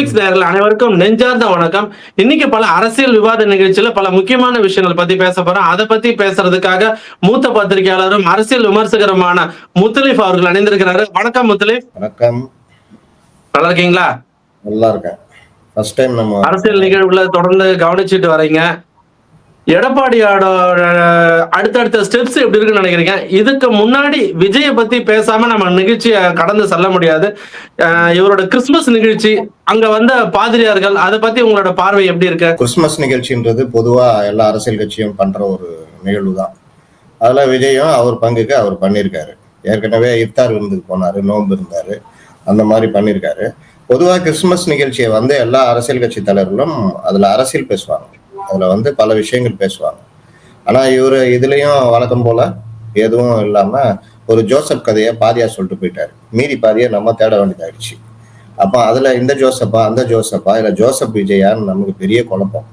Fix நேரில் அனைவருக்கும் நெஞ்சார்ந்த வணக்கம். இன்னைக்கு பல அரசியல் விவாத நிகழ்ச்சியில பல முக்கியமான விஷயங்கள் பத்தி பேச போறோம். அதை பத்தி பேசுறதுக்காக மூத்த பத்திரிகையாளரும் அரசியல் விமர்சகருமான முத்தலீஃப் அவர்கள் அணிந்திருக்கிறாரு. வணக்கம் முத்தலீஃப் வணக்கம். நல்லா இருக்கீங்களா? நல்லா இருக்கேன். ஃபர்ஸ்ட் டைம் நம்ம அரசியல் நிகழ்வுல தொடர்ந்து கவனிச்சுட்டு வரீங்க. எடப்பாடியோட அடுத்தடுத்த ஸ்டெப்ஸ் எப்படி இருக்குன்னு நினைக்கிறீங்க? இதுக்கு முன்னாடி விஜயை பத்தி பேசாம நம்ம நிகழ்ச்சியை கடந்து செல்ல முடியாது. இவரோட கிறிஸ்துமஸ் நிகழ்ச்சி அங்க வந்த பாதிரியார்கள் அதை பத்தி உங்களோட பார்வை எப்படி இருக்கு? கிறிஸ்மஸ் நிகழ்ச்சின்றது பொதுவா எல்லா அரசியல் கட்சியும் பண்ற ஒரு நிகழ்வு தான் அதுல விஜயும் அவர் பங்குக்கு அவர் பண்ணியிருக்காரு. ஏற்கனவே இஃப்தார் விருந்துக்கு போனாரு நோன்பு இருந்தாரு. அந்த மாதிரி பண்ணியிருக்காரு. பொதுவாக கிறிஸ்மஸ் நிகழ்ச்சியை வந்து எல்லா அரசியல் கட்சி தலைவர்களும் அதுல அரசியல் பேசுவாங்க. அதுல வந்து பல விஷயங்கள் பேசுவாங்க. ஆனா இவரு இதுலயும் வழக்கம் போல எதுவும் இல்லாம ஒரு ஜோசப் கதையை பாதியா சொல்லிட்டு போயிட்டாரு. மீதி பாதியை நம்ம தேட வேண்டியதாயிடுச்சு. அப்ப அதுல இந்த ஜோசப்பா அந்த ஜோசப்பா இல்ல ஜோசப் விஜயான்னு நமக்கு பெரிய குழப்பம்.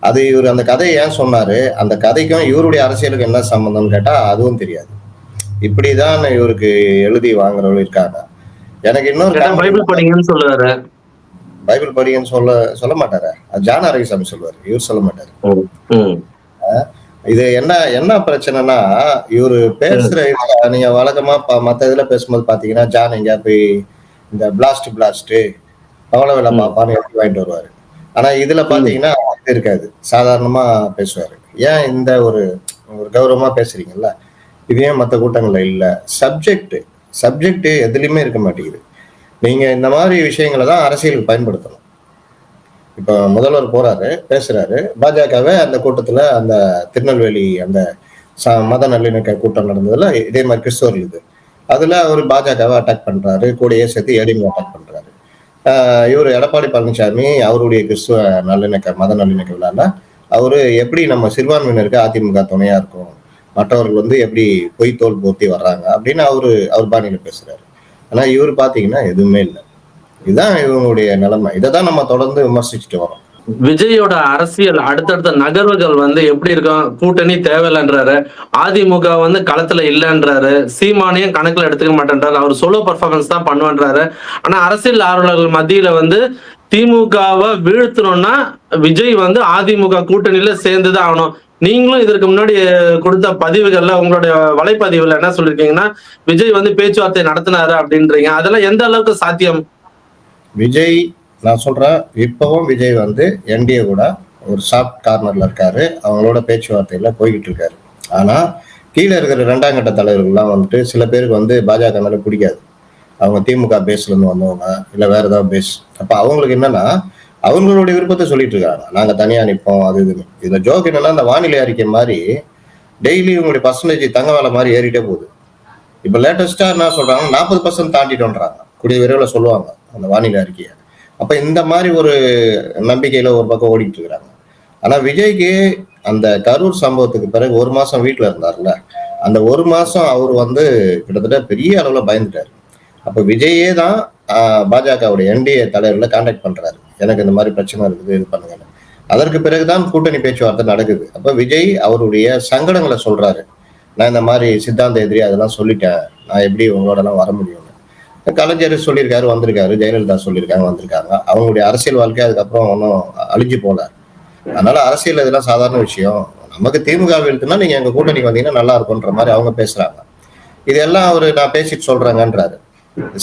அது இவர் அந்த கதையை ஏன் சொன்னாரு? அந்த கதைக்கும் இவருடைய அரசியலுக்கு என்ன சம்பந்தம்னு கேட்டா அதுவும் தெரியாது. இப்படிதான் இவருக்கு எழுதி வாங்குறவங்க இருக்காங்க. எனக்கு இன்னொரு கேட்டா பைபிள் படிங்கன்னு சொல்லுவாரு. பைபிள் படிங்கன்னு சொல்ல சொல்ல மாட்டாரு. ஜான அரவிசாமி சொல்லுவாரு. இவர் சொல்ல மாட்டாரு. இது என்ன என்ன பிரச்சனைனா இவரு பேசுற இதுல நீங்க வழக்கமா மத்த இதுல பேசும்போது பாத்தீங்கன்னா ஜான் எங்கேயா போய் இந்த பிளாஸ்ட் பிளாஸ்ட் பவள வேலை. பாப்பான்னு வாங்கிட்டு வருவாரு. ஆனா இதுல பாத்தீங்கன்னா அது இருக்காது. சாதாரணமா பேசுவாரு. ஏன் இந்த ஒரு ஒரு கௌரவமா பேசுறீங்கல்ல? இது ஏன் மத்த கூட்டங்கள்ல இல்ல? சப்ஜெக்ட் சப்ஜெக்ட் எதுலயுமே இருக்க மாட்டேங்குது. நீங்க இந்த மாதிரி விஷயங்களை தான் அரசியலுக்கு பயன்படுத்தணும். இப்போ முதல்வர் போறாரு பேசுறாரு. பாஜகவை அந்த கூட்டத்துல அந்த திருநெல்வேலி அந்த ச- மத நல்லிணக்க கூட்டம் நடந்ததுல இதே மாதிரி கிறிஸ்தவர் இது. அதுல அவர் பாஜகவை அட்டாக் பண்றாரு கூடையே சேர்த்து ஏடிஎம் அட்டாக் பண்றாரு. இவர் எடப்பாடி பழனிசாமி அவருடைய கிறிஸ்துவ நல்லிணக்க மத நல்லிணக்க விழால அவரு எப்படி நம்ம சிறுபான்மையினருக்கு அதிமுக துணையா இருக்கும் மற்றவர்கள் வந்து எப்படி பொய் தோல் போர்த்தி வர்றாங்க அப்படின்னு அவரு அவர் பாணியில பேசுறாரு. ஆனா இவர் பாத்தீங்கன்னா எதுவுமே இல்லை. இதுதான் இவங்களுடைய நிலைமை. இதை தான் நம்ம தொடர்ந்து விமர்சிச்சுட்டு வரோம். விஜயோட அரசியல் அடுத்தடுத்த நகர்வுகள் வந்து எப்படி இருக்கும்? கூட்டணி தேவையில்லைன்றாரு. அதிமுக வந்து களத்துல இல்லைன்றாரு. சீமானையும் கணக்குல எடுத்துக்க மாட்டேன்றாரு. அவர் சோலோ பர்ஃபார்மன்ஸ் தான் பண்ணுவேன்றாரு. ஆனா அரசியல் ஆர்வலர்கள் மத்தியில வந்து திமுகவை வீழ்த்தணும்னா விஜய் வந்து அதிமுக கூட்டணியில சேர்ந்துதான் ஆகணும். நீங்களும் இதற்கு முன்னாடி கொடுத்த பதிவுகள்ல உங்களுடைய வலைப்பதிவுல என்ன சொல்லிருக்கீங்கன்னா விஜய் வந்து பேச்சுவார்த்தை நடத்தினாரு அப்படின்றீங்க. அதெல்லாம் எந்த அளவுக்கு சாத்தியம்? விஜய் நான் சொல்றேன் இப்பவும் விஜய் வந்து என்டிஏ கூட ஒரு சாஃப்ட் கார்னர்ல இருக்காரு. அவங்களோட பேச்சுவார்த்தையில போய்கிட்டு இருக்காரு. ஆனா கீழே இருக்கிற ரெண்டாம் கட்ட தலைவர்கள்லாம் வந்துட்டு சில பேருக்கு வந்து பாஜக மேல பிடிக்காது. அவங்க திமுக பேஸ்ல இருந்து வந்தவங்க இல்ல வேற ஏதாவது பேஸ் அப்ப அவங்களுக்கு என்னன்னா அவங்களுடைய விருப்பத்தை சொல்லிட்டு இருக்காங்க. நாங்க தனியா நிற்போம் அது இதுன்னு. இதுல ஜோக் என்னன்னா அந்த வானிலை அறிக்கை மாதிரி டெய்லி உங்களுடைய பர்சன்டேஜ் தங்க வேலை மாதிரி ஏறிட்டே போகுது. இப்ப லேட்டஸ்டா என்ன சொல்றாங்க நாற்பது பர்சன்ட் தாண்டிட்டோன்றாங்க. கூடிய விரைவில் சொல்லுவாங்க அந்த வானிலை அறிக்கையை. அப்ப இந்த மாதிரி ஒரு நம்பிக்கையில ஒரு பக்கம் ஓடிட்டு இருக்கிறாங்க. ஆனா விஜய்க்கு அந்த கரூர் சம்பவத்துக்கு பிறகு ஒரு மாசம் வீட்டுல இருந்தார்ல அந்த ஒரு மாசம் அவர் வந்து கிட்டத்தட்ட பெரிய அளவுல பயந்துட்டாரு. அப்ப விஜயே தான் பாஜகவுடைய என்டிஏ தலைவர்களை கான்டாக்ட் பண்றாரு. எனக்கு இந்த மாதிரி பிரச்சனை இருக்குது இது பண்ணுங்க அதற்கு பிறகுதான் கூட்டணி பேச்சுவார்த்தை நடக்குது. அப்ப விஜய் அவருடைய சங்கடங்களை சொல்றாரு. நான் இந்த மாதிரி சித்தாந்த எதிரி அதெல்லாம் சொல்லிட்டேன். நான் எப்படி உங்களோட எல்லாம் வர முடியும்னு. கலைஞர் சொல்லியிருக்காரு வந்திருக்காரு. ஜெயலலிதா சொல்லியிருக்காங்க வந்திருக்காங்க. அவங்களுடைய அரசியல் வாழ்க்கை அதுக்கப்புறம் ஒன்றும் அழிஞ்சு போல அதனால அரசியல் இதெல்லாம் சாதாரண விஷயம். நமக்கு திமுக எழுத்துனா நீங்க எங்க கூட்டணிக்கு வந்தீங்கன்னா நல்லா இருக்கும்ன்ற மாதிரி அவங்க பேசுறாங்க. இதெல்லாம் அவரு நான் பேசிட்டு சொல்றேங்கன்றாரு.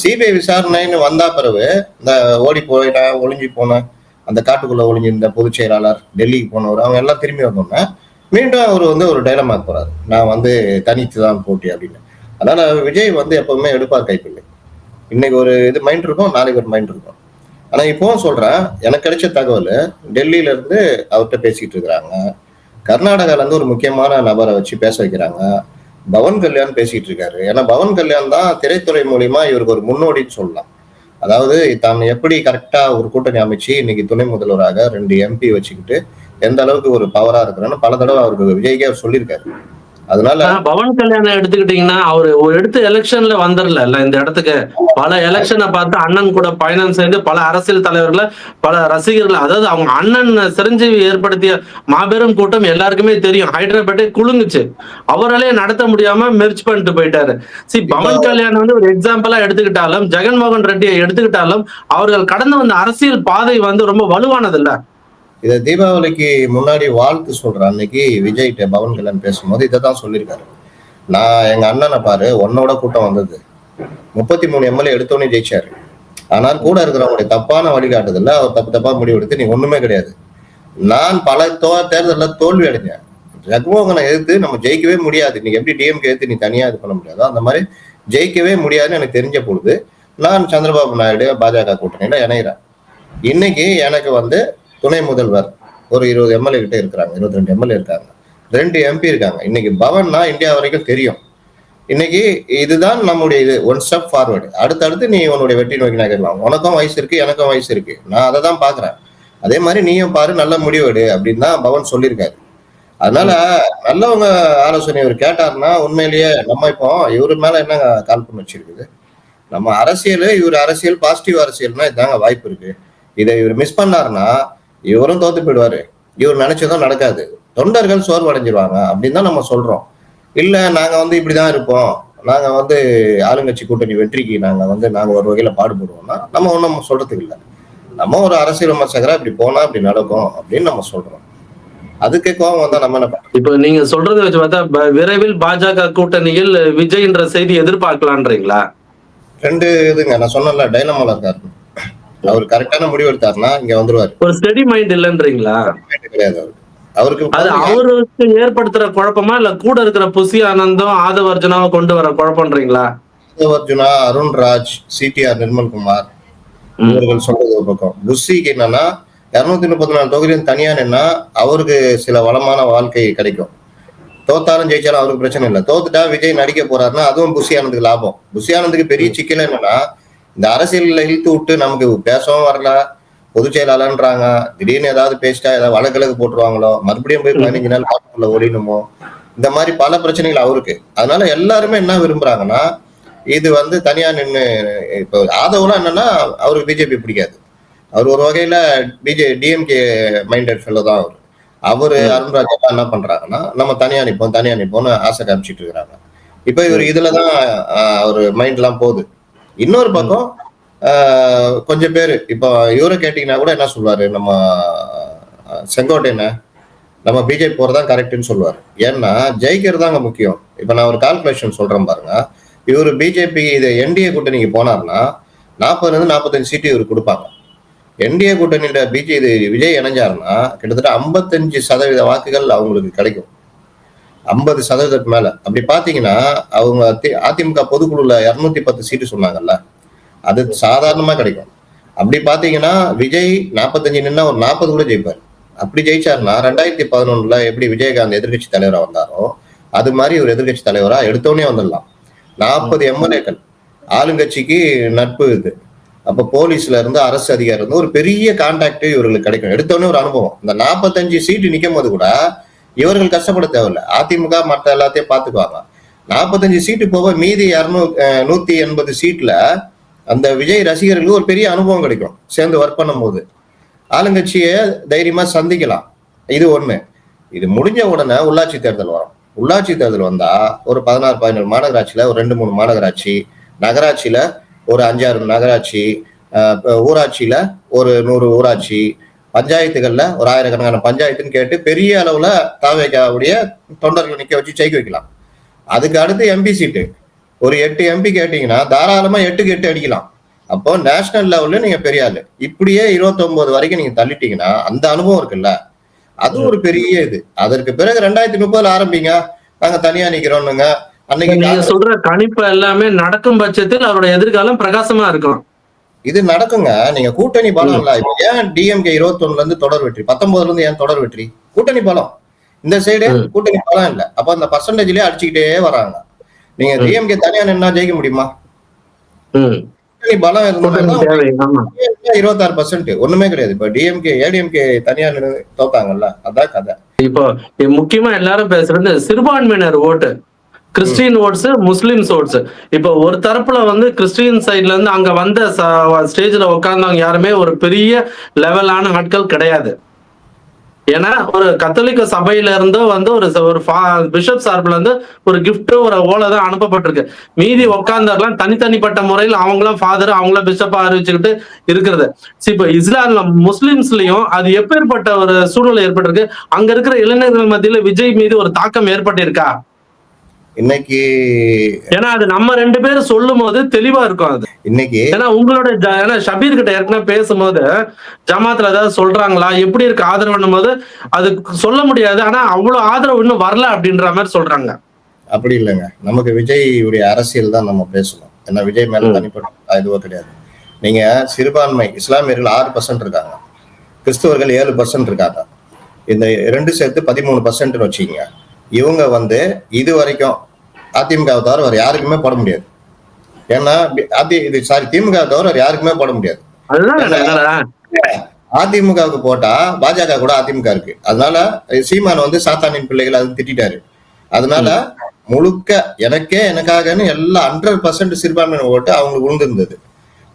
சிபிஐ விசாரணைன்னு வந்தா பிறகு இந்த ஓடி போயிட்டேன் ஒளிஞ்சு போனேன் அந்த காட்டுக்குள்ள ஒளிஞ்சிருந்த பொதுச் செயலாளர் டெல்லிக்கு போனவர் அவங்க எல்லாம் திரும்பி வந்தோம்னா மீண்டும் அவர் வந்து ஒரு டைலமா போறாரு. நான் வந்து தனித்து தான் போட்டி அப்படின்னு. அதனால விஜய் வந்து எப்பவுமே எடுப்பார் கைப்பிள்ளை. இன்னைக்கு ஒரு இது மைண்ட் இருக்கும் நாளைக்கு ஒரு மைண்ட் இருக்கும். ஆனா இப்பவும் சொல்றேன் எனக்கு கிடைச்ச தகவல் டெல்லியில இருந்து அவர்கிட்ட பேசிட்டு இருக்கிறாங்க. கர்நாடகால இருந்து ஒரு முக்கியமான நபரை வச்சு பேச வைக்கிறாங்க. பவன் கல்யாண் பேசிட்டு இருக்காரு ஏன்னா பவன் கல்யாண் தான் திரைத்துறை மூலியமா இவருக்கு ஒரு முன்னோடின்னு சொல்லலாம். அதாவது தான் எப்படி கரெக்டா ஒரு கூட்டணி அமைச்சு இன்னைக்கு துணை முதல்வராக ரெண்டு எம்பி வச்சுக்கிட்டு எந்த அளவுக்கு ஒரு பவரா இருக்கிறான்னு பல தடவை அவருக்கு விஜய்க்கே அவர் சொல்லியிருக்காரு. அதனால பவன் கல்யாணம் எடுத்துக்கிட்டீங்கன்னா அவரு ஒரு எடுத்து எலெக்ஷன்ல வந்துடல இல்ல இந்த இடத்துக்கு. பல எலெக்ஷனை பார்த்து அண்ணன் கூட பயணம் செய்து பல அரசியல் தலைவர்களை பல ரசிகர்கள் அதாவது அவங்க அண்ணன் சிரஞ்சீவி ஏற்படுத்திய மாபெரும் கூட்டம் எல்லாருக்குமே தெரியும். ஹைதராபாத்தே குலுங்குச்சு. அவராலே நடத்த முடியாம மெர்ச் பண்ணிட்டு போயிட்டாரு. சி பவன் கல்யாணம் வந்து ஒரு எக்ஸாம்பிளா எடுத்துக்கிட்டாலும் ஜெகன்மோகன் ரெட்டியை எடுத்துக்கிட்டாலும் அவர்கள் கடந்து வந்த அரசியல் பாதை வந்து ரொம்ப வலுவானது இல்ல இதை தீபாவளிக்கு முன்னாடி வாழ்த்து சொல்ற அன்னைக்கு விஜய்கிட்ட பவன் கல்யாண் பேசும்போது இதை தான் சொல்லியிருக்காரு. நான் எங்க அண்ணனை பாரு உன்னோட கூட்டம் வந்தது. முப்பத்தி மூணு எம்எல்ஏ எடுத்தோடனே ஜெயிச்சாரு. ஆனால் கூட இருக்கிறவங்களுடைய தப்பான வழிகாட்டுதல்ல அவர் தப்பு தப்பா முடிவு எடுத்து நீ ஒண்ணுமே கிடையாது. நான் பல தோ தேர்தலில் தோல்வி அடைஞ்சேன். ஜெகமோகனை எதிர்த்து நம்ம ஜெயிக்கவே முடியாது. நீ எப்படி டிஎம்கே எதிர்த்து நீ தனியா இது பண்ண முடியாதோ அந்த மாதிரி ஜெயிக்கவே முடியாதுன்னு எனக்கு தெரிஞ்ச பொழுது நான் சந்திரபாபு நாயுடு பாஜக கூட்டணியில இணைகிறேன் இன்னைக்கு எனக்கு வந்து துணை முதல்வர் ஒரு இருபது எம்எல்ஏ கிட்ட இருக்கிறாங்க இருபத்தி ரெண்டு எம்எல்ஏ இருக்காங்க. ரெண்டு எம்பி இருக்காங்க. இன்னைக்கு பவன்னா இந்தியா வரைக்கும் தெரியும். இன்னைக்கு இதுதான் நம்முடைய இது ஒன் ஸ்டெப் ஃபார்வர்டு அடுத்தடுத்து நீ உன்னுடைய வெற்றி நோக்கி நகரலாம் உனக்கும் வயசு இருக்கு எனக்கும் வயசு இருக்கு. நான் அதை தான் பாக்குறேன் அதே மாதிரி நீயும் பாரு நல்ல முடிவெடு அப்படின்னு தான் பவன் சொல்லியிருக்காரு. அதனால நல்லவங்க ஆலோசனை இவர் கேட்டாருன்னா உண்மையிலேயே நம்ம இப்போ இவரு மேல என்ன கால் பண்ணி வச்சிருக்குது? நம்ம அரசியல் இவர் அரசியல் பாசிட்டிவ் அரசியல்னா இதாங்க வாய்ப்பு இருக்கு. இதை இவர் மிஸ் பண்ணாருன்னா இவரும் தோத்து போயிடுவாரு. இவர் நினைச்சதும் நடக்காது. தொண்டர்கள் சோர்வடைஞ்சிருவாங்க அப்படின்னு தான் நம்ம சொல்றோம். இல்ல நாங்க வந்து இப்படிதான் இருப்போம். நாங்க வந்து ஆளுங்கட்சி கூட்டணி வெற்றிக்கு நாங்க வந்து நாங்க ஒரு வகையில பாடுபடுவோம்னா நம்ம ஒன்றும் சொல்றதுக்கு இல்லை. நம்ம ஒரு அரசியல் விமர்சகரா இப்படி போனா இப்படி நடக்கும் அப்படின்னு நம்ம சொல்றோம். அதுக்கு கோவம் வந்தா நம்ம என்ன? இப்ப நீங்க சொல்றதை வச்சு பார்த்தா விரைவில் பாஜக கூட்டணியில் விஜய்ன்ற செய்தி எதிர்பார்க்கலான்றீங்களா? ரெண்டு இதுங்க நான் சொன்னல டைனமால இருக்காரு அவர் கரெக்டான முடிவு எடுத்தாருன்னா இங்க வந்துருவாரு. ஒரு ஸ்டெடி மைண்ட் இல்லைன்றீங்களா? கிடையாது அவருக்கு அவருக்கு ஏற்படுத்துற குழப்பமா இல்ல கூட இருக்கிற புசி ஆனந்தம் ஆதவர்ஜனாவும் கொண்டு வர குழப்பம்ன்றீங்களா? அர்ஜுனா அருண்ராஜ் சிடிஆர் நிர்மல்குமார். இவர்கள் சொல்றது ஒரு பக்கம். புஷிக்கு என்னன்னா இருநூத்தி முப்பத்தி நாலு தொகுதியும் தனியா நின்னா அவருக்கு சில வளமான வாழ்க்கை கிடைக்கும். தோத்தாலும் ஜெயிச்சாலும் அவருக்கு பிரச்சனை இல்லை. தோத்துட்டா விஜய் நடிக்க போறாருன்னா அதுவும் புஷி ஆனந்துக்கு லாபம். புஷி ஆனந்துக்கு பெரிய சிக்கல் என்னன்னா இந்த அரசியல்ல இழுத்து விட்டு நமக்கு பேசவும் வரல. பொதுச் செயலாளர்ன்றாங்க. திடீர்னு ஏதாவது பேசிட்டா ஏதாவது வழக்கிழக்கு போட்டுருவாங்களோ? மறுபடியும் போய் பதினஞ்சு நாள் காட்டுக்குள்ள ஓடினுமோ இந்த மாதிரி பல பிரச்சனைகள் அவருக்கு. அதனால எல்லாருமே என்ன விரும்புறாங்கன்னா இது வந்து தனியா நின்று இப்போ ஆதவலாம் என்னன்னா அவருக்கு பிஜேபி பிடிக்காது. அவர் ஒரு வகையில பிஜே டிஎம்கே மைண்டட் ஃபெல்லோ தான் அவர். அவரு அருண்ராஜ் எல்லாம் என்ன பண்றாங்கன்னா நம்ம தனியா நிப்போம் தனியா நிப்போம்னு ஆசை காமிச்சிட்டு இருக்கிறாங்க. இப்போ இவர் இதுலதான் அவர் மைண்ட் எல்லாம் போகுது. இன்னொரு பக்கம் கொஞ்சம் பேர் இப்போ இவரை கேட்டீங்கன்னா கூட என்ன சொல்வாரு? நம்ம ஆஹ், செங்கோட்டையனை நம்ம பிஜேபி போறதான் கரெக்ட்னு சொல்லுவார். ஏன்னா ஜெயிக்கிறது தாங்க முக்கியம். இப்போ நான் ஒரு கால்குலேஷன் சொல்றேன் பாருங்க. இவர் பிஜேபி இது என்டிஏ கூட்டணிக்கு போனார்னா நாற்பதுலேருந்து நாற்பத்தஞ்சு சீட்டு இவர் கொடுப்பாங்க. என்டிஏ கூட்டணியில பிஜே இது விஜய் இணைஞ்சாருன்னா கிட்டத்தட்ட ஐம்பத்தஞ்சு சதவீத வாக்குகள் அவங்களுக்கு கிடைக்கும். ஐம்பது சதவீதத்துக்கு மேல. அப்படி பாத்தீங்கன்னா அவங்க அதிமுக பொதுக்குழுல இருநூத்தி பத்து சீட்டு சொன்னாங்கல்ல. அது சாதாரணமா கிடைக்கும். அப்படி பாத்தீங்கன்னா விஜய் நாற்பத்தஞ்சு நின்னா ஒரு நாற்பது கூட ஜெயிப்பார். அப்படி ஜெயிச்சாருன்னா ரெண்டாயிரத்தி பதினொன்னுல எப்படி விஜயகாந்த் எதிர்கட்சி தலைவரா வந்தாரோ அது மாதிரி ஒரு எதிர்கட்சி தலைவரா எடுத்தோடனே வந்துடலாம். நாற்பது எம்எல்ஏக்கள். ஆளுங்கட்சிக்கு நட்பு இது. அப்ப போலீஸ்ல இருந்து அரசு அதிகாரி இருந்து ஒரு பெரிய கான்டாக்ட் இவர்களுக்கு கிடைக்கும். எடுத்தோடனே ஒரு அனுபவம். இந்த நாற்பத்தஞ்சு சீட்டு நிற்கும் போது கூட இவர்கள் கஷ்டப்பட தேவையில்ல. அதிமுக மற்ற எல்லாத்தையும் பார்த்துக்குவாங்க. நாற்பத்தஞ்சு சீட்டு போக மீதி இரநூ நூத்தி எண்பது சீட்ல அந்த விஜய் ரசிகர்களுக்கு ஒரு பெரிய அனுபவம் கிடைக்கும். சேர்ந்து ஒர்க் பண்ணும்போது. ஆளுங்கட்சியை தைரியமா சந்திக்கலாம். இது ஒண்ணு. இது முடிஞ்ச உடனே உள்ளாட்சி தேர்தல் வரும். உள்ளாட்சி தேர்தல் வந்தா ஒரு பதினாறு பதினேழு மாநகராட்சியில ஒரு ரெண்டு மூணு மாநகராட்சி நகராட்சியில ஒரு அஞ்சாறு நகராட்சி ஊராட்சியில ஒரு நூறு ஊராட்சி பஞ்சாயத்துகள்ல ஒரு ஆயிரக்கணக்கான பஞ்சாயத்துன்னு கேட்டு பெரிய அளவுல தாவேகாவுடைய தொண்டர்கள் நிக்க வச்சு ஜெயிக்க வைக்கலாம். அதுக்கு அடுத்து எம்பி சீட்டு ஒரு எட்டு எம்பி கேட்டீங்கன்னா தாராளமா எட்டுக்கு எட்டு அடிக்கலாம். அப்போ நேஷனல் லெவல்ல நீங்க பெரிய ஆளு. இப்படியே 29 வரைக்கும் நீங்க தள்ளிட்டீங்கன்னா அந்த அனுபவம் இருக்குல்ல. அது ஒரு பெரிய இது. அதற்கு பிறகு ரெண்டாயிரத்தி முப்பதுல ஆரம்பிங்க. நாங்க தனியா நிக்கிறோம்னுங்க அன்னைக்கு நீங்க சொல்ற கணிப்பு எல்லாமே நடக்கும் பட்சத்தில் அவருடைய எதிர்காலம் பிரகாசமா இருக்கும். இது நடக்குங்க. நீங்க கூட்டணி பலம் இல்ல. இப்ப ஏன் டிஎம்கே இருபத்தொன்னுல இருந்து தொடர் வெற்றி? பத்தொன்பதுல இருந்து ஏன் தொடர் வெற்றி? கூட்டணி பலம். இந்த சைடு. கூட்டணி பலம் இல்ல. அப்ப அந்த பர்சன்டேஜ்லயே அடிச்சுக்கிட்டே வராங்க. நீங்க. டிஎம்கே தனியா நின்னா ஜெயிக்க முடியுமா. கூட்டணி பலம் இருந்தா இருபத்தாறு பர்சன்ட் ஒண்ணுமே கிடையாது. இப்ப டிஎம்கே ஏடிஎம்கே தனியா நின்னு தோத்தாங்கல்ல. அதான் கதை. இப்போ முக்கியமா எல்லாரும் பேசுறது சிறுபான்மையினர் ஓட்டு. கிறிஸ்டின் ஓட்ஸ் முஸ்லிம்ஸ் ஓட்ஸ் இப்போ ஒரு தரப்புல வந்து கிறிஸ்டியன் சைட்ல இருந்து அங்க வந்த ஸ்டேஜ்ல உட்கார்ந்தவங்க யாருமே ஒரு பெரிய லெவலான ஆட்கள் கிடையாது. ஏன்னா ஒரு கத்தோலிக்க சபையில இருந்தோ வந்து ஒரு ஒரு பிஷப் சார்பில் இருந்து ஒரு gift ஒரு ஓலை தான் அனுப்பப்பட்டிருக்கு. மீதி உட்கார்ந்தவர்களாம் தனித்தனிப்பட்ட முறையில் அவங்களும் ஃபாதர் அவங்களும் பிஷப்பா அறிவிச்சுக்கிட்டு இருக்கிறது. இப்போ இஸ்லாம்ல முஸ்லிம்ஸ்லயும் அது எப்பேற்பட்ட ஒரு சூழல் ஏற்பட்டிருக்கு? அங்க இருக்கிற இளைஞர்கள் மத்தியில விஜய் மீது ஒரு தாக்கம் ஏற்பட்டிருக்கா? இன்னைக்கு ஏன்னா அது நம்ம ரெண்டு பேரும் சொல்லும் போது தெளிவா இருக்கும் அது. இன்னைக்கு ஏன்னா உங்களோட ஏன்னா ஷபீர் கிட்ட ஏற்கனவே பேசும்போது ஜமாத்துல ஏதாவது சொல்றாங்களா? எப்படி இருக்கு ஆதரவுன்னும் போது அது சொல்ல முடியாது. ஆனா அவ்வளவு ஆதரவு இன்னும் வரல அப்படின்ற மாதிரி சொல்றாங்க. அப்படி இல்லைங்க. நமக்கு விஜய் அரசியல் தான் நம்ம பேசணும். ஏன்னா விஜய் மேல. தனிப்பட்ட இதுவோ கிடையாது. நீங்க சிறுபான்மை இஸ்லாமியர்கள் ஆறு பர்சன்ட் இருக்காங்க. கிறிஸ்துவர்கள் ஏழு பர்சன்ட் இருக்காங்க. இந்த ரெண்டு சேர்த்து பதிமூணு பர்சன்ட் வச்சுக்கோங்க. இவங்க வந்து இது வரைக்கும் அதிமுகவை தவிர வேற யாருக்குமே போட முடியாது. ஏன்னா அதி இது சாரி திமுக தவிர வேற யாருக்குமே போட முடியாது. அதிமுகவுக்கு போட்டா பாஜக கூட அதிமுக இருக்கு. அதனால சீமான் வந்து சாத்தானின் பிள்ளைகள் அது திட்டாரு அதனால முழுக்க எனக்கே எனக்காகன்னு எல்லா ஹண்ட்ரட் பர்சன்ட் சிறுபான்மையினர் ஓட்டு அவங்களுக்கு விழுந்திருந்தது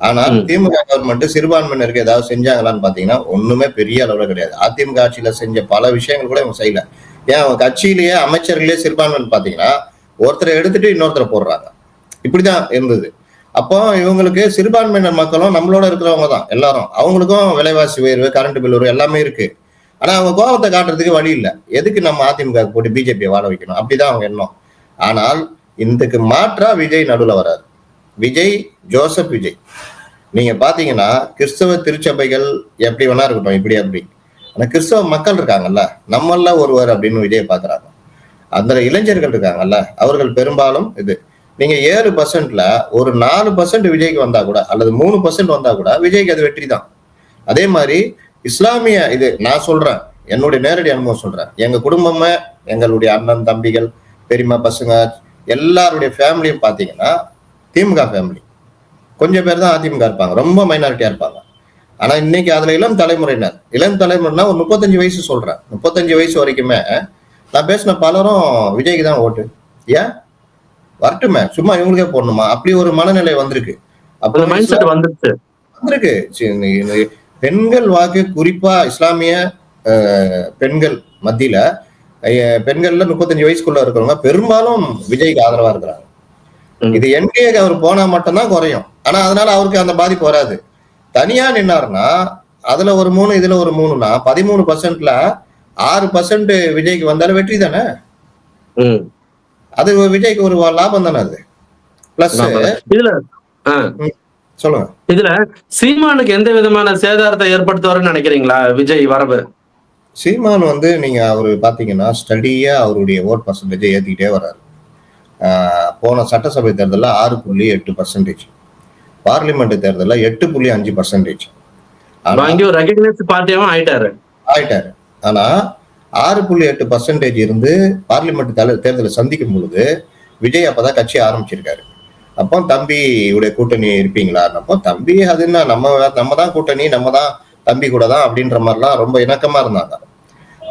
ஆனால். திமுக கவர்மெண்ட் சிறுபான்மையினருக்கு ஏதாவது செஞ்சாங்களான்னு பாத்தீங்கன்னா ஒண்ணுமே பெரிய அளவுல கிடையாது. அதிமுக ஆட்சியில செஞ்ச பல விஷயங்கள் கூட இவங்க செய்யல. ஏன் அவங்க கட்சியிலேயே அமைச்சர்களே சிறுபான்மைன்னு பார்த்தீங்கன்னா ஒருத்தரை எடுத்துட்டு இன்னொருத்தரை போடுறாங்க. இப்படிதான் இருந்தது. அப்போ இவங்களுக்கு சிறுபான்மையினர் மக்களும் நம்மளோட இருக்கிறவங்க தான் எல்லாரும். அவங்களுக்கும் விலைவாசி உயர்வு கரண்ட் பில் உயர்வு எல்லாமே இருக்கு. ஆனா அவங்க கோபத்தை காட்டுறதுக்கு வழி இல்லை. எதுக்கு நம்ம அதிமுக போட்டு பிஜேபியை வாழ வைக்கணும்? அப்படிதான் அவங்க எண்ணம். ஆனால் இதுக்கு மாற்றா விஜய் நடுவில் வராது விஜய் ஜோசப் விஜய். நீங்க பாத்தீங்கன்னா கிறிஸ்தவ திருச்சபைகள் எப்படி வேணா இருக்கட்டும் இப்படி அப்படி. ஆனா கிறிஸ்தவ மக்கள் இருக்காங்கல்ல நம்மள ஒருவர் அப்படின்னு விஜயை பாக்குறாங்க அந்த இளைஞர்கள் இருக்காங்கல்ல அவர்கள் பெரும்பாலும் இது நீங்க ஏழு பர்சன்ட்ல ஒரு நாலு பர்சன்ட் விஜய்க்கு வந்தா கூட அல்லது மூணு பர்சன்ட் வந்தா கூட விஜய்க்கு அது வெற்றி தான். அதே மாதிரி இஸ்லாமிய இது நான் சொல்றேன் என்னுடைய நேரடி அனுபவம் சொல்றேன். எங்க குடும்பமே எங்களுடைய அண்ணன் தம்பிகள் பெரியம்மா பசங்க எல்லாருடைய ஃபேமிலியும் பாத்தீங்கன்னா திமுக ஃபேமிலி கொஞ்சம் பேர் தான் அதிமுக இருப்பாங்க ரொம்ப மைனாரிட்டியா இருப்பாங்க. ஆனா இன்னைக்கு அதுல இளம் தலைமுறையினர் இளம் தலைமுறைனா ஒரு முப்பத்தஞ்சு வயசு சொல்றேன். முப்பத்தஞ்சு வயசு வரைக்குமே நான் பேசின பலரும் விஜய்க்கு தான் ஓட்டு. ஏன்? வரட்டுமே சும்மா இவங்களுக்கே போடணுமா? அப்படி ஒரு மனநிலை வந்திருக்கு. வந்துருச்சு. வந்திருக்கு. பெண்கள் வாக்கு குறிப்பா இஸ்லாமிய பெண்கள் மத்தியில பெண்கள்ல முப்பத்தஞ்சு வயசுக்குள்ள இருக்கிறவங்க பெரும்பாலும் விஜய்க்கு ஆதரவா இருக்கிறாங்க. இது என்டிஏக்கு அவர் போனா மட்டும்தான் குறையும். ஆனா அதனால அவருக்கு அந்த பாதிப்பு வராது. தனியா நின்னாருன்னா அதுல ஒரு மூணு இதுல ஒரு மூணுனா பதிமூணு பர்சன்ட்ல ஆறு பர்சன்ட் விஜய்க்கு வந்தாலும் வெற்றி தானே? ம். அது விஜய்க்கு ஒரு லாபம் தானே அது? பிளஸ் இதுல சொல்லுங்க. இதுல சீமானுக்கு எந்த விதமான சேதாரத்தை ஏற்படுத்துவாருன்னு நினைக்கிறீங்களா விஜய் வரவு? சீமான் வந்து நீங்க அவரு பாத்தீங்கன்னா ஸ்டடியா அவருடைய ஓட் பர்சன்டேஜை ஏத்திக்கிட்டே வர்றாரு போன சட்டசபை தேர்தலில் ஆறு புள்ளி எட்டு பர்சன்டேஜ் பார்லிமெண்ட் தேர்தலில் எட்டு புள்ளி அஞ்சு பர்சன்டேஜ் ஆயிட்டாரு. ஆயிட்டாரு. ஆனா ஆறு புள்ளி எட்டு பர்சன்டேஜ் இருந்து பார்லிமெண்ட் தல- தேர்தலை சந்திக்கும் பொழுது விஜய் அப்பதான் கட்சி ஆரம்பிச்சிருக்காரு. அப்போ தம்பி உடைய கூட்டணி இருப்பீங்களான்னப்போ தம்பி அது என்ன நம்ம நம்ம தான் கூட்டணி நம்ம தான் தம்பி கூட தான் அப்படின்ற மாதிரிலாம் ரொம்ப இணக்கமா இருந்தாங்க.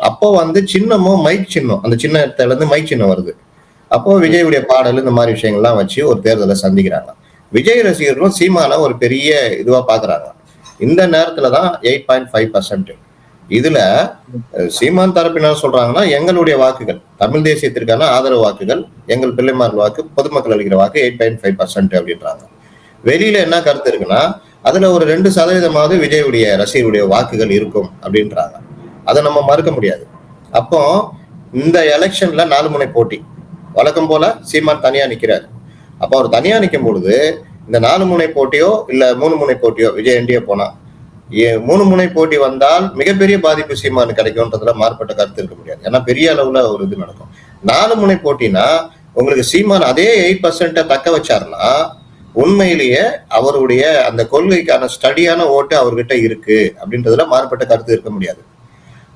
அப்போ வந்து சின்னமும் மைக் சின்னம் அந்த சின்ன இடத்துல இருந்து மைக் சின்னம் வருது. அப்போ விஜயுடைய பாடல் இந்த மாதிரி விஷயங்கள்லாம் வச்சு ஒரு தேர்தலை சந்திக்கிறாங்க. விஜய் ரசிகர்களும் சீமான ஒரு பெரிய இதுவா பாக்குறாங்க. இந்த நேரத்துல தான் எயிட் பாயிண்ட் ஃபைவ் பர்சன்ட் இதுல சீமான் தரப்பினர் சொல்றாங்கன்னா எங்களுடைய வாக்குகள் தமிழ் தேசியத்திற்கான ஆதரவு வாக்குகள் எங்கள் பிள்ளைமார்கள் வாக்கு பொதுமக்கள் அளிக்கிற வாக்கு எயிட் பாயிண்ட் ஃபைவ் பர்சன்ட் அப்படின்றாங்க. வெளியில என்ன கருத்து இருக்குன்னா அதுல ஒரு ரெண்டு சதவீதமாவது விஜயுடைய ரசிகருடைய வாக்குகள் இருக்கும் அப்படின்றாங்க. அதை நம்ம மறுக்க முடியாது. அப்போ இந்த எலெக்ஷன்ல நாலு முனை போட்டி. வழக்கம் போல சீமான் தனியா நிக்கிறாரு. அப்போ அவர் தனியா நிற்கும் பொழுது இந்த நாலு முனை போட்டியோ இல்ல மூணு முனை போட்டியோ விஜய் என்டிஏ போனா ஏ- மூணு முனை போட்டி வந்தால் மிகப்பெரிய பாதிப்பு சீமானு கிடைக்கும்ன்றதுல மாறுபட்ட கருத்து இருக்க முடியாது. ஏன்னா பெரிய அளவுல ஒரு இது நடக்கும். நாலு முனை போட்டினா உங்களுக்கு சீமான் அதே எயிட் பர்சன்ட தக்க வச்சாருன்னா உண்மையிலேயே அவருடைய அந்த கொள்கைக்கான ஸ்டடியான ஓட்டு அவர்கிட்ட இருக்கு அப்படின்றதுல மாறுபட்ட கருத்து இருக்க முடியாது.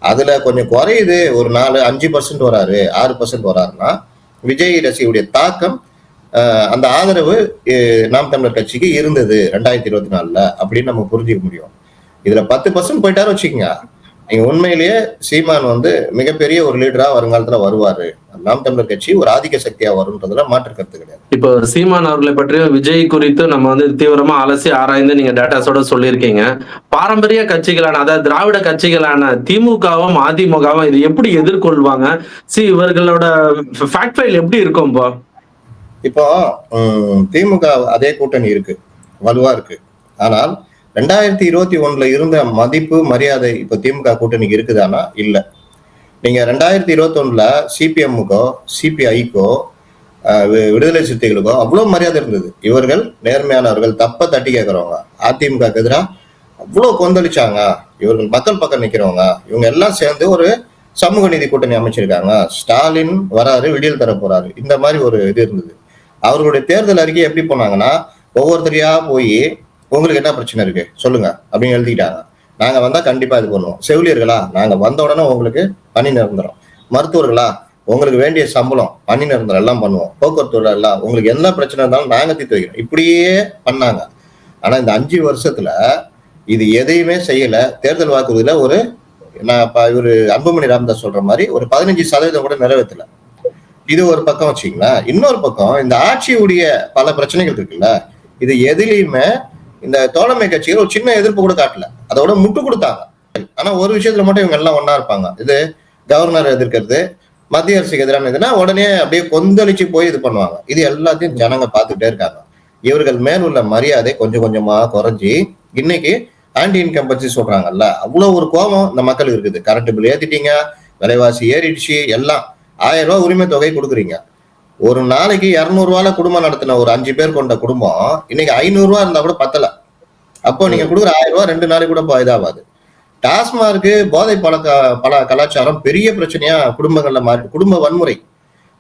அதுல கொஞ்சம் குறையுது. ஒரு நாலு அஞ்சு பர்சன்ட் வராரு ஆறு பர்சன்ட் வராருன்னா விஜய் ரசியுடைய தாக்கம் அந்த ஆதரவு நாம் தமிழர் கட்சிக்கு இருந்தது ரெண்டாயிரத்தி இருபத்தி நாலுல அப்படின்னு நம்ம புரிஞ்சுக்க முடியும். இதுல பத்து பர்சன்ட் போயிட்டாரு வச்சுக்கோங்க. நீங்க உண்மையிலேயே சீமான் வந்து மிகப்பெரிய ஒரு லீடரா வருங்காலத்துல வருவாரு. நாம் தமிழர் கட்சி ஒரு ஆதிக்க சக்தியா வரும்ன்றதுல மாற்று கருத்து கிடையாது. இப்போ சீமான் அவர்களை பற்றியும் விஜய் குறித்து நம்ம வந்து தீவிரமா அலசி ஆராய்ந்து நீங்க டேட்டாஸோட சொல்லியிருக்கீங்க. பாரம்பரிய கட்சிகளான அதாவது திராவிட கட்சிகளான திமுகவும் அதிமுகவும் இது எப்படி எதிர்கொள்வாங்க? சி இவர்களோட ஃபேக்ட் ஃபைல் எப்படி இருக்கும் இப்போ? இப்போ திமுக அதே கூட்டணி இருக்கு வலுவா இருக்கு. ஆனால் ரெண்டாயிரத்தி இருபத்தி ஒண்ணுல இருந்த மதிப்பு மரியாதை இப்போ திமுக கூட்டணிக்கு இருக்குதானா? இல்ல. நீங்க ரெண்டாயிரத்தி இருபத்தி ஒண்ணுல சிபிஎம்முக்கோ சிபிஐக்கோ விடுதலை சிறுத்தைகளுக்கோ அவ்வளவு மரியாதை இருந்தது. இவர்கள் நேர்மையானவர்கள் தப்ப தட்டி கேட்குறவங்க. அதிமுக எதிராக அவ்வளவு கொந்தளிச்சாங்க. இவர்கள் மக்கள் பக்கம் நிக்கிறவங்க. இவங்க எல்லாம் சேர்ந்து ஒரு சமூக நீதி கூட்டணி அமைச்சிருக்காங்க. ஸ்டாலின் வராரு விடியல் தர போறாரு. இந்த மாதிரி ஒரு இது இருந்தது. அவர்களுடைய தேர்தல் அறிக்கை எப்படி போனாங்கன்னா ஒவ்வொருத்தரையா போய் உங்களுக்கு என்ன பிரச்சனை இருக்கு? சொல்லுங்க. அப்படின்னு எழுதிக்கிட்டாங்க. நாங்க வந்தா கண்டிப்பா இது பண்ணுவோம். செவிலியர்களா? நாங்க வந்த உடனே உங்களுக்கு பணி நிரந்தரம். மருத்துவர்களா? உங்களுக்கு வேண்டிய சம்பளம் பணி நிரந்தரம் எல்லாம் பண்ணுவோம். போக்குவரத்து எல்லாம் உங்களுக்கு என்ன பிரச்சனை இருந்தாலும் நாங்க தீர்த்து வைக்கிறோம். இப்படியே பண்ணாங்க. ஆனா இந்த அஞ்சு வருஷத்துல இது எதையுமே செய்யல. தேர்தல் வாக்குறுதியில ஒரு நான் இப்ப இவரு அன்புமணி ராமதாஸ் சொல்ற மாதிரி ஒரு பதினஞ்சு சதவீதம் கூட நிறைவேற்றல. இது ஒரு பக்கம் வச்சுங்களேன் இன்னொரு பக்கம் இந்த ஆட்சியுடைய பல பிரச்சனைகள் இருக்குல்ல இது எதுலையுமே இந்த தோழமை கட்சிகள் ஒரு சின்ன எதிர்ப்பு கூட காட்டல. அதோட முட்டு கொடுத்தாங்க. ஆனா ஒரு விஷயத்துல மட்டும் இவங்க எல்லாம் ஒன்னா இருப்பாங்க. இது கவர்னர் எதிர்க்கிறது மத்திய அரசுக்கு எதிரான இதுனா உடனே அப்படியே கொந்தளிச்சு போய் இது பண்ணுவாங்க. இது எல்லாத்தையும் ஜனங்க பார்த்துக்கிட்டே இருக்காங்க. இவர்கள் மேல் உள்ள மரியாதை கொஞ்சம் கொஞ்சமா குறைஞ்சி இன்னைக்கு ஆன்டி இன்கம்பன்சி சொல்றாங்கல்ல அவ்வளவு ஒரு கோபம் இந்த மக்களுக்கு இருக்குது. கரண்ட் பில் ஏத்திட்டீங்க விலைவாசி ஏறிடுச்சு எல்லாம். ஆயிரம் ரூபாய் உரிமை தொகை கொடுக்குறீங்க. ஒரு நாளைக்கு இரநூறுவால குடும்பம் நடத்தின ஒரு அஞ்சு பேர் கொண்ட குடும்பம் இன்னைக்கு ஐநூறு ரூபா இருந்தா கூட பத்தல. அப்போ நீங்க கொடுக்குற ஆயிரம் ரூபாய் ரெண்டு நாளைக்கு கூட இதாகாது டாஸ்மார்க்கு போதை பழக்க பல கலாச்சாரம் பெரிய பிரச்சனையா குடும்பங்கள்ல மாறி குடும்ப வன்முறை.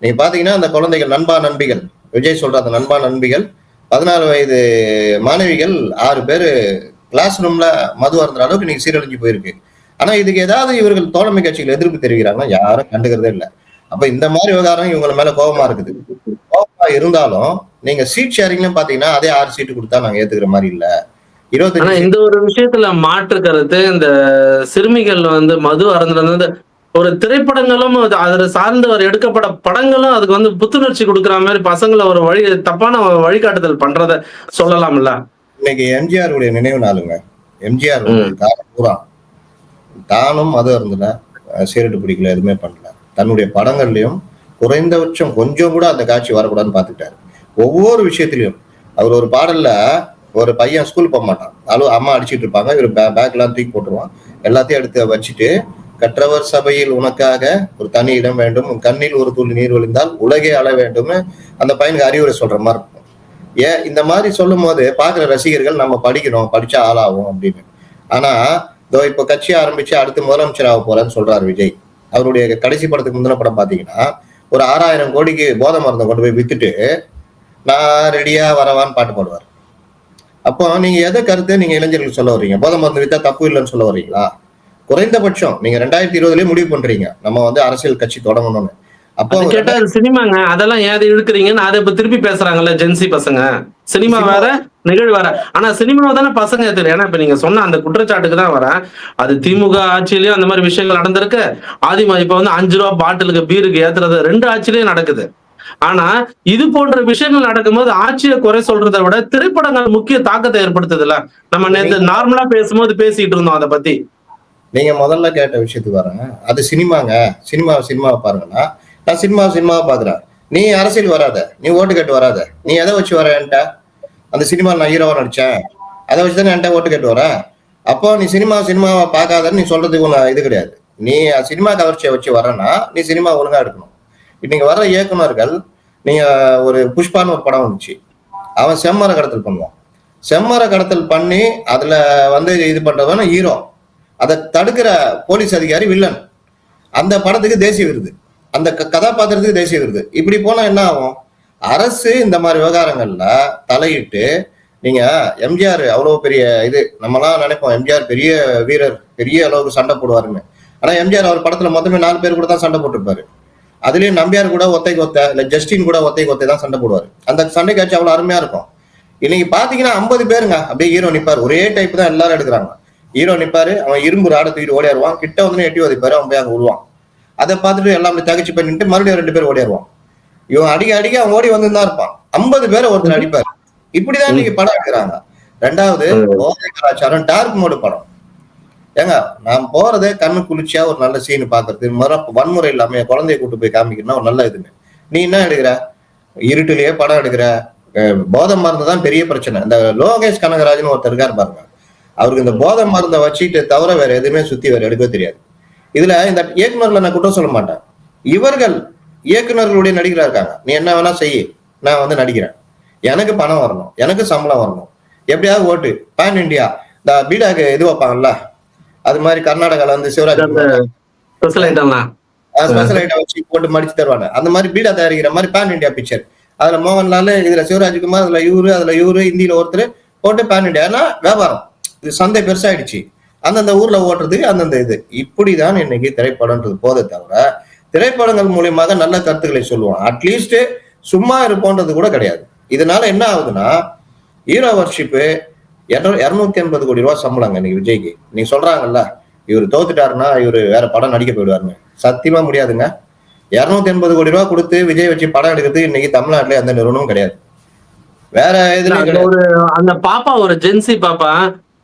நீங்க பாத்தீங்கன்னா அந்த குழந்தைகள் நண்பா நண்பிகள் விஜய் சொல்ற அந்த நண்பா நண்பிகள் பதினாறு வயது மாணவிகள் ஆறு பேர் கிளாஸ் ரூம்ல மது அருந்துற அளவுக்கு இன்னைக்கு சீரழிஞ்சு போயிருக்கு. ஆனா இதுக்கு ஏதாவது இவர்கள் தோழமை கட்சிகள் எதிர்ப்பு தெரிவிக்கிறாங்கன்னா யாரும் கண்டுக்கிறதே இல்லை. அப்ப இந்த மாதிரி விவகாரம் இவங்க மேல கோபமா இருக்குது. கோபமா இருந்தாலும் நீங்க சீட் ஷேரிங்ல பாத்தீங்கன்னா அதே ஆறு சீட்டு கொடுத்தா நாங்க ஏத்துக்கிற மாதிரி இல்ல. ஆனா இருபத்தஞ்சு இந்த ஒரு விஷயத்துல மாற்று கருத்து இந்த சிறுமிகள் வந்து மது வந்து ஒரு திரைப்படங்களும் அது அதுல சார்ந்து ஒரு எடுக்கப்பட படங்களும் அதுக்கு வந்து புத்துணர்ச்சி கொடுக்குற மாதிரி பசங்களை ஒரு வழி தப்பான வழிகாட்டுதல் பண்றத சொல்லலாம்ல? இன்னைக்கு எம்ஜிஆர் உடைய நினைவு நாளுங்க. எம்ஜிஆர் பூரா. தானும் மது இருந்தல சீரட்டு பிடிக்கல எதுவுமே பண்ணல. தன்னுடைய படங்கள்லையும் குறைந்தபட்சம் கொஞ்சம் கூட அந்த காட்சி வரக்கூடாதுன்னு பார்த்துக்கிட்டாரு. ஒவ்வொரு விஷயத்திலையும் அவர் ஒரு பாடல்ல ஒரு பையன் ஸ்கூல் போக மாட்டான் அலு அம்மா அடிச்சிட்டு இருப்பாங்க. இவர் பே பேக்லாம் தூக்கி போட்டுருவான். எல்லாத்தையும் எடுத்து வச்சுட்டு கற்றவர் சபையில் உனக்காக ஒரு தனி இடம் வேண்டும். உன் கண்ணில் ஒரு துளி நீர் விழுந்தால் உலகே அழ வேண்டும்னு அந்த பையனுக்கு அறிவுரை சொல்ற மாதிரி இருக்கும். ஏன்? இந்த மாதிரி சொல்லும் போது பாக்குற ரசிகர்கள் நம்ம படிக்கணும். படிச்சா ஆளாகும் அப்படின்னு. ஆனா இதோ இப்ப கட்சி ஆரம்பிச்சு அடுத்து முதலமைச்சர் ஆக போறேன்னு சொல்றாரு விஜய். அவருடைய கடைசி படத்துக்கு முந்தின படம் பாத்தீங்கன்னா ஒரு ஆறாயிரம் கோடிக்கு போதை மருந்தை கொண்டு போய் வித்துட்டு நான் ரெடியா வரவான்னு பாட்டு பாடுவார். அப்போ நீங்க எதை கருத்து நீங்க இளைஞர்களுக்கு சொல்ல வர்றீங்க? போதை மருந்து வித்தா தப்பு இல்லைன்னு சொல்ல வர்றீங்களா? குறைந்தபட்சம் நீங்க ரெண்டாயிரத்தி இருபதுலயே முடிவு பண்றீங்க. நம்ம வந்து அரசியல் கட்சி தொடங்கணும்னு. அப்போ கேட்டா சினிமாங்க. அதெல்லாம் ஏன் இழுக்கிறீங்கன்னு அதை இப்ப திருப்பி பேசுறாங்கல்ல ஜென்சி பசங்க. சினிமா வேற நிகழ் வேற. ஆனா சினிமாவை தானே பசங்க ஏத்துரு ஏன்னா இப்ப நீங்க சொன்ன அந்த குற்றச்சாட்டுக்கு தான் வரேன். அது திமுக ஆட்சியிலயும் அந்த மாதிரி விஷயங்கள் நடந்திருக்கு. ஆதிமா இப்ப வந்து அஞ்சு ரூபா பாட்டிலுக்கு பீருக்கு ஏத்துறது ரெண்டு ஆட்சியிலயும் நடக்குது. ஆனா இது போன்ற விஷயங்கள் நடக்கும்போது ஆட்சியை குறை சொல்றதை விட திரைப்படங்கள் முக்கிய தாக்கத்தை ஏற்படுத்துதுல்ல. நம்ம நேத்து நார்மலா பேசும்போது பேசிட்டு இருந்தோம் அதை பத்தி. நீங்க முதல்ல கேட்ட விஷயத்துக்கு வரேன். அது சினிமாங்க. சினிமா சினிமாவை பாருங்கன்னா நான் சினிமா சினிமாவை பாக்குறேன் நீ அரசியல் வராத. நீ ஓட்டு கேட்டு வராத. நீ எதை வச்சு வர என்கிட்ட? அந்த சினிமா நான் ஹீரோவா நடிச்சேன். அதை வச்சு தானே என்கிட்ட ஓட்டு கேட்டு வர அப்போ நீ சினிமா சினிமாவை பார்க்காதன்னு நீ சொல்றதுக்கு ஒன்று இது கிடையாது. நீ சினிமா கவர்ச்சியை வச்சு வரேன்னா நீ சினிமா ஒழுங்கா எடுக்கணும். இன்னைக்கு வர்ற இயக்குனர்கள் நீங்க ஒரு புஷ்பான்னு ஒரு படம் வந்துச்சு. அவன் செம்மர கடத்தல் பண்ணுவான். செம்மர கடத்தல் பண்ணி அதுல வந்து இது பண்றவன ஹீரோ அதை தடுக்கிற போலீஸ் அதிகாரி வில்லன் அந்த படத்துக்கு தேசிய விருது. அந்த க- கதாபாத்திரத்துக்கு தேசிய விருது இப்படி போனா என்ன ஆகும்? அரசு இந்த மாதிரி விவகாரங்கள்ல தலையிட்டு நீங்க எம்ஜிஆர் அவ்வளவு பெரிய இது நம்மலாம் நினைப்போம் எம்ஜிஆர் பெரிய வீரர் பெரிய அளவுக்கு சண்டை போடுவாருன்னு. ஆனா எம்ஜிஆர் அவர் படத்துல மொத்தமே நாலு பேர் கூட தான் சண்டை போட்டிருப்பாரு. அதுலயும் நம்பியார் கூட ஒத்தை கொத்த இல்ல ஜஸ்டின் கூட ஒத்தை கொத்தை தான் சண்டை போடுவாரு. அந்த சண்டை காட்சி அவ்வளவு அருமையா இருக்கும். இன்னைக்கு பாத்தீங்கன்னா ஐம்பது பேருங்க அப்படியே ஹீரோ நிப்பாரு. ஒரே டைப் தான் எல்லாரும் எடுக்கிறாங்க. ஹீரோ நிப்பாரு அவன் இரும்பு ராட தூக்கிட்டு ஓடியாருவான். கிட்ட வந்து எட்டி உதைப்பாரு அவன் போய் அங்க விழுவான் அதை பார்த்துட்டு எல்லாம் தகச்சு பண்ணிட்டு மறுபடியும் ரெண்டு பேர் ஓடியாருவான் இவன் அடிக்க அடிக்க அவன் ஓடி வந்து தான் இருப்பான். ஐம்பது பேரை ஒருத்தர் அடிப்பாரு. இப்படிதான் இன்னைக்கு படம் எடுக்கிறாங்க. ரெண்டாவது போதை கலாச்சாரம் டார்க் மோடு படம். ஏங்க நான் போறதே கண்ணு குளிர்ச்சியா ஒரு நல்ல சீன் பாக்குறது மர வன்முறை இல்லாம குழந்தைய கூட்டு போய் காமிக்கணும்னா ஒரு நல்ல இதுங்க. நீ என்ன எடுக்கிற? இருட்டிலேயே படம் எடுக்கிற. போதை மருந்து தான் பெரிய பிரச்சனை. இந்த லோகேஷ் கனகராஜன் ஒருத்தர் இருக்காரு பாருங்க. அவருக்கு இந்த போதை மருந்தை வச்சுட்டு தவிர வேற எதுவுமே சுத்தி வேற எடுக்கவே தெரியாது. இதுல இந்த இயக்குனர்ல நான் குற்றம் சொல்ல மாட்டேன். இவர்கள் இயக்குனர்களுடைய நடிகரா இருக்காங்க. நீ என்ன வேணா செய்யு நான் வந்து நடிக்கிறேன். எனக்கு பணம் வரணும். எனக்கு சம்பளம் வரணும். எப்படியாவது ஓட்டு. பேன் இந்தியா இந்த பீடாக்கு இது வைப்பாங்கல்ல? அது மாதிரி கர்நாடகால வந்து சிவராஜ் ஸ்பெஷல் ஐட்டம் வச்சு போட்டு மடிச்சு தருவாங்க. அந்த மாதிரி பீடா தயாரிக்கிற மாதிரி பேன் இந்தியா பிக்சர் அதுல மோகன்லால் இதுல சிவராஜ்குமார் அதுல இவரு அதுல இவரு இந்தியில ஒருத்தர் போட்டு பேன் இந்தியா ஏன்னா வியாபாரம். இது சந்தை பெருசாயிடுச்சு. அந்தந்த ஊர்ல ஓட்டுறது அந்தந்த இது. இப்படிதான் இன்னைக்கு திரைப்படம்ன்றது போதே தவிர திரைப்படங்கள் மூலியமாக நல்ல கருத்துக்களை சொல்லுவோம் அட்லீஸ்ட் சும்மா இருப்போன்றது கூட கிடையாது. இதனால என்ன ஆகுதுன்னா ஹீரோ வர்ஷிப்பு இருநூத்தி எண்பது கோடி ரூபாய் சம்பளங்க இன்னைக்கு விஜய்க்கு. நீ சொல்றாங்கல்ல இவர் தோத்துட்டாருன்னா இவர் வேற படம் நடிக்க போயிடுவாருன்னு. சத்தியமா முடியாதுங்க. இருநூத்தி எண்பது கோடி ரூபாய் கொடுத்து விஜய் வச்சு படம் எடுக்கிறது இன்னைக்கு தமிழ்நாட்டுல எந்த நிறுவனமும் கிடையாது. வேற ஒரு அந்த பாப்பா ஒரு ஜென்சி பாப்பா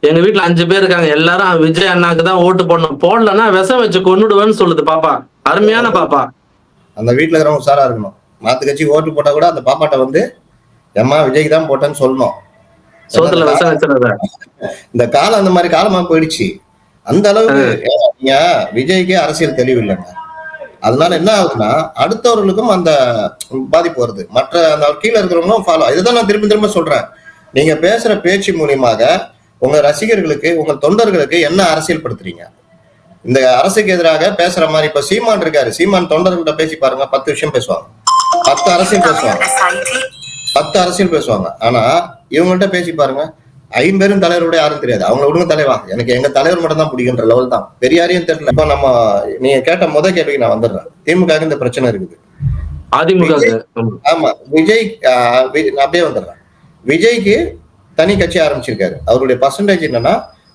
எங்க வீட்ல அஞ்சு பேர் இருக்காங்க. எல்லாரும் விஜய் அண்ணாக்கு தான் ஓட்டு போடணும். போடலன்னா விஷம் வச்சு கொன்னுடுவேன்னு சொல்லுது பாப்பா. அருமையான பாப்பா. அந்த வீட்டுல இருக்கிறவங்க உஷாரா இருக்கணும். மாத்து கட்சி ஓட்டு போட்டா கூட அந்த பாப்பாட்ட வந்து எம்மா விஜய்க்கு தான் போட்டேன்னு சொல்லணும். சோத்துல விஷம் வச்சிருந்த இந்த காலம் அந்த மாதிரி காலமா போயிடுச்சு. அந்த அளவுக்கு நீங்க விஜய்க்கே அரசியல் தெளிவு இல்லைங்க அதனால என்ன ஆகுதுன்னா அடுத்தவர்களுக்கும் அந்த பாதிப்பு வருது. மற்ற அந்த கீழே இருக்கிறவங்களும் ஃபாலோ இதுதான் நான் திரும்ப திரும்ப சொல்றேன். நீங்க பேசுற பேச்சு மூலியமாக உங்க ரசிகர்களுக்கு உங்க தொண்டர்களுக்கு என்ன அரசியல் படுத்துறீங்க இந்த அரசுக்கு எதிராக பேசுற மாதிரி இப்ப சீமான் இருக்காரு. சீமான் தொண்டர்கள்ட்ட பேசி பாருங்க. பத்து விஷயம் பேசுவாங்க. பத்து அரசியல் பேசுவாங்க. பத்து அரசியல் பேசுவாங்க. ஆனா இவங்கள்ட்ட பேசி பாருங்க. ஐம்பெரும் தலைவரோட யாரும் தெரியாது. அவங்க விடுங்க தலைவா. எனக்கு எங்க தலைவர் மட்டும் தான் பிடிக்குன்ற லெவல் தான். பெரியாரையும் தெரியல. இப்ப நம்ம நீங்க கேட்ட முத கேள்விக்கு நான் வந்துடுறேன். திமுக இந்த பிரச்சனை இருக்குது. அதிமுக ஆமா. விஜய் அப்படியே வந்துடுறேன். விஜய்க்கு தனி கட்சி ஆரம்பிச்சிருக்காரு. அவருடைய பர்சன்டேஜ் என்னன்னா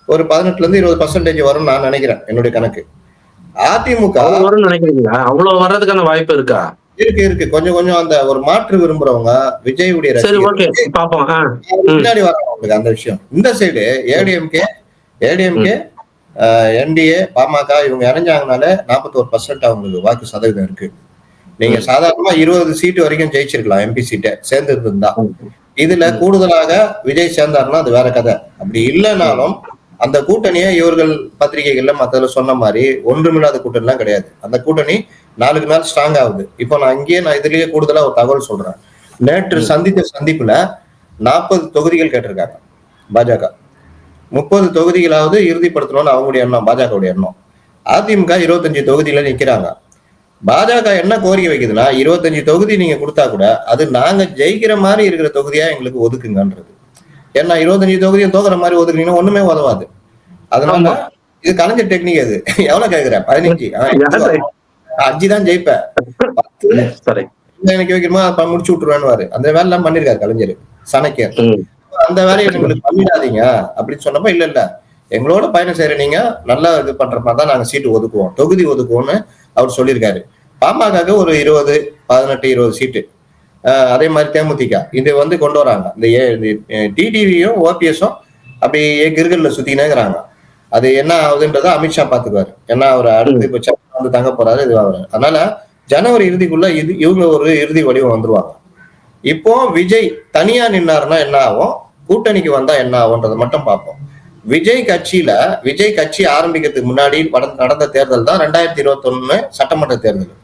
ஒரு பதினெட்டுல இருந்து இருபது பர்சன்டேஜ் வரும்னு நான் நினைக்கிறேன் என்னுடைய கணக்கு. அதிமுக நினைக்கிறீங்களா? அவ்வளவு வர்றதுக்கான வாய்ப்பு இருக்கா? இருக்கு இருக்கு. கொஞ்சம் கொஞ்சம் அந்த ஒரு மாற்று விரும்புறவங்க ம். பின்னாடி வரணும் உங்களுக்கு அந்த விஷயம். இந்த side ADMK ADMK NDA PMK இவங்க இணைஞ்சாங்கனாலே நாற்பத்தோரு பர்சன்ட் அவங்களுக்கு வாக்கு சதவீதம் இருக்கு. நீங்க சாதாரணமா இருபது சீட்டு வரைக்கும் ஜெயிச்சிருக்கலாம் எம்பி சீட்டை. சேர்ந்து இருந்தா இதுல கூடுதலாக விஜய் சேர்ந்தாருன்னா அது வேற கதை. அப்படி இல்லைனாலும் அந்த கூட்டணியை இவர்கள் பத்திரிகைகள்ல மத்ததுல சொன்ன மாதிரி ஒன்றுமில்லாத கூட்டணிலாம் கிடையாது. அந்த கூட்டணி நாளுக்கு நாள் ஸ்ட்ராங் ஆகுது. இப்போ நான் இங்கேயே நான் இதுலயே கூடுதலா ஒரு தகவல் சொல்றேன். நேற்று சந்தித்த சந்திப்புல நாற்பது தொகுதிகள் கேட்டிருக்காங்க பாஜக. முப்பது தொகுதிகளாவது இறுதிப்படுத்தணும்னு அவங்களுடைய எண்ணம் பாஜகவுடைய எண்ணம். அதிமுக இருபத்தஞ்சு தொகுதியில நிக்கிறாங்க. பாஜக என்ன கோரிக்கை வைக்குதுன்னா இருபத்தஞ்சு தொகுதி நீங்க கொடுத்தா கூட அது நாங்க ஜெயிக்கிற மாதிரி இருக்கிற தொகுதியா எங்களுக்கு ஒதுக்குங்கன்றது. ஏன்னா இருபத்தஞ்சு தொகுதியும் தோக்குற மாதிரி ஒதுக்குனீங்கன்னா ஒண்ணுமே உதவாது. அதனால. இது கலைஞர் டெக்னிக் அது. எவ்வளவு கேக்குற? பதினஞ்சு? அஞ்சு. தான் ஜெயிப்பேன். எனக்கு வைக்கிறோமா முடிச்சு விட்டுருவேன்னு அந்த வேலை எல்லாம் பண்ணிருக்காரு கலைஞர் சனக்கியர். அந்த வேலையை எங்களுக்கு பண்ணிடாதீங்க. அப்படின்னு சொன்னப்ப இல்ல இல்ல. எங்களோட பயணம் செய்யற நீங்க நல்லா இது பண்ற மாதிரி தான் நாங்க சீட்டு ஒதுக்குவோம். தொகுதி ஒதுக்குவோம்னு அவர் சொல்லியிருக்காரு. பாமக ஒரு இருபது பதினெட்டு இருபது சீட்டு ஆஹ் அதே மாதிரி தேமுதிக. இது வந்து கொண்டு வராங்க. இந்த டிடிவியும் ஓபிஎஸும் அப்படியே கிருகல்ல சுத்தினே இருக்கிறாங்க அது என்ன ஆகுதுன்றத அமித்ஷா பாத்துக்குவாரு ஏன்னா அவர் அடுத்து இப்ப வந்து தங்க போறாரு இது ஆகுறாரு அதனால ஜனவரி இறுதிக்குள்ள இது இவங்க ஒரு இறுதி வடிவம் வந்துருவாங்க. இப்போ விஜய் தனியா நின்னாருன்னா என்ன ஆகும்? கூட்டணிக்கு வந்தா என்ன ஆகும்ன்றதை மட்டும் பார்ப்போம். விஜய் கட்சியில விஜய் கட்சி ஆரம்பிக்கிறதுக்கு முன்னாடி நடந்த தேர்தல் தான் ரெண்டாயிரத்தி இருபத்தி சட்டமன்ற தேர்தல்.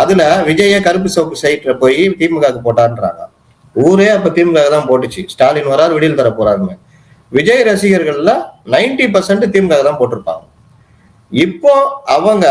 அதுல விஜய கருப்பு சோப்பு சைட்ல போய் திமுகவுக்கு போட்டான்றாங்க. ஊரே அப்ப திமுக தான் போட்டுச்சு. ஸ்டாலின் வராரு விடியல் தர போறாருன்னு. விஜய் ரசிகர்கள்ல 90% பர்சன்ட் திமுக தான் போட்டிருப்பாங்க. இப்போ அவங்க